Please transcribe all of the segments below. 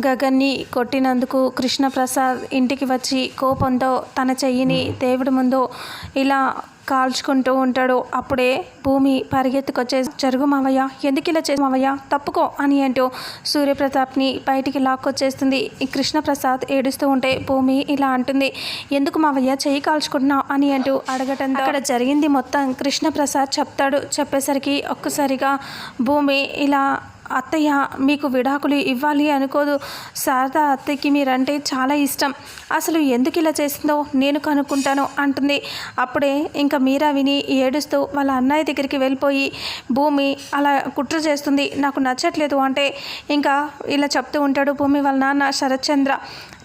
గగన్ని కొట్టినందుకు కృష్ణప్రసాద్ ఇంటికి వచ్చి కోపంతో తన చెయ్యిని దేవుడి ముందు ఇలా కాల్చుకుంటూ ఉంటాడు. అప్పుడే భూమి పరిగెత్తుకొచ్చే జరుగు మావయ్య ఎందుకు ఇలా చేసి మావయ్య? తప్పుకో అని అంటూ సూర్యప్రతాప్ని బయటికి లాక్కొచ్చేస్తుంది. కృష్ణప్రసాద్ ఏడుస్తూ ఉంటే భూమి ఇలా అంటుంది ఎందుకు మావయ్య చెయ్యి కాల్చుకుంటున్నావు? అని అంటూ అడగటంతో అక్కడ జరిగింది మొత్తం. కృష్ణప్రసాద్ చెప్తాడు చెప్పేసరికి ఒక్కసారిగా భూమి ఇలా అత్తయ్య మీకు విడాకులు ఇవ్వాలి అనుకోదు. శారదా అత్తయ్యకి మీరంటే చాలా ఇష్టం. అసలు ఎందుకు ఇలా చేసిందో నేను కనుక్కుంటాను అంటుంది. అప్పుడే ఇంకా మీరా విని ఏడుస్తూ వాళ్ళ అన్నయ్య దగ్గరికి వెళ్ళిపోయి భూమి అలా కుట్ర చేస్తుంది నాకు నచ్చట్లేదు అంటే. ఇంకా ఇలా చెప్తూ ఉంటాడు భూమి వాళ్ళ నాన్న శరత్చంద్ర.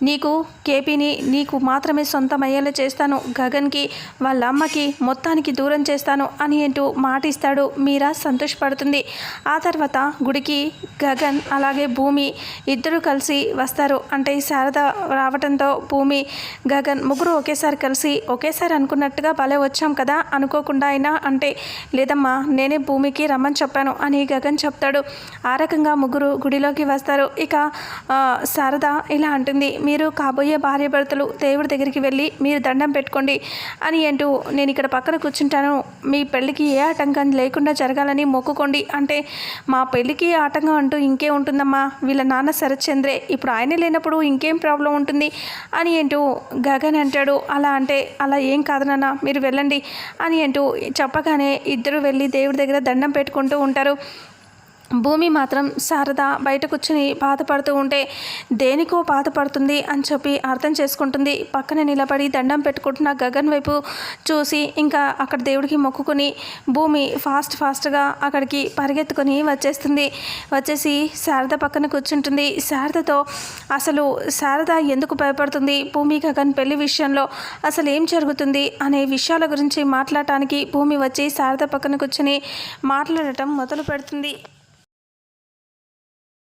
నీకు కేపీని నీకు మాత్రమే సొంతమయ్యేలా చేస్తాను. గగన్కి వాళ్ళ అమ్మకి మొత్తానికి దూరం చేస్తాను అని అంటూ మాటిస్తాడు మీరా సంతోషపడుతుంది. ఆ తర్వాత గుడికి గగన్ అలాగే భూమి ఇద్దరు కలిసి వస్తారు. అంటే శారద రావటంతో భూమి గగన్ ముగ్గురు ఒకేసారి కలిసి ఒకేసారి అనుకున్నట్టుగా భలే వచ్చాం కదా అనుకోకుండా అయినా అంటే లేదమ్మా నేనే భూమికి రమ్మని చెప్పాను అని గగన్ చెప్తాడు. ఆ రకంగా ముగ్గురు గుడిలోకి వస్తారు. ఇక శారద ఇలా అంటుంది. మీరు కాబోయే భార్యాభర్తలు దేవుడి దగ్గరికి వెళ్ళి మీరు దండం పెట్టుకోండి అని అంటూ నేను ఇక్కడ పక్కన కూర్చుంటాను. మీ పెళ్ళికి ఏ ఆటంకం లేకుండా జరగాలని మొక్కుకోండి. అంటే మా పెళ్ళికి ఆటంకం అంటూ ఇంకే ఉంటుందమ్మా. వీళ్ళ నాన్న శరత్చంద్రే ఇప్పుడు ఆయన లేనప్పుడు ఇంకేం ప్రాబ్లం ఉంటుంది అని అంటూ గగన్ అంటాడు. అలా అంటే అలా ఏం కాదు నాన్న మీరు వెళ్ళండి అని అంటూ చెప్పగానే ఇద్దరు వెళ్ళి దేవుడి దగ్గర దండం పెట్టుకుంటూ ఉంటారు. భూమి మాత్రం శారద బయట కూర్చుని బాధపడుతూ ఉంటే దేనికో బాధపడుతుంది అని చెప్పి అర్థం చేసుకుంటుంది. పక్కన నిలబడి దండం పెట్టుకుంటున్న గగన్ వైపు చూసి ఇంకా అక్కడ దేవుడికి మొక్కుకొని భూమి ఫాస్ట్ ఫాస్ట్గా అక్కడికి పరిగెత్తుకొని వచ్చేస్తుంది. వచ్చేసి శారద పక్కన కూర్చుంటుంది. శారదతో అసలు శారద ఎందుకు భయపడుతుంది? భూమి గగన్ పెళ్ళి విషయంలో అసలు ఏం జరుగుతుంది? అనే విషయాల గురించి మాట్లాడటానికి భూమి వచ్చి శారద పక్కన కూర్చుని మాట్లాడటం మొదలు పెడుతుంది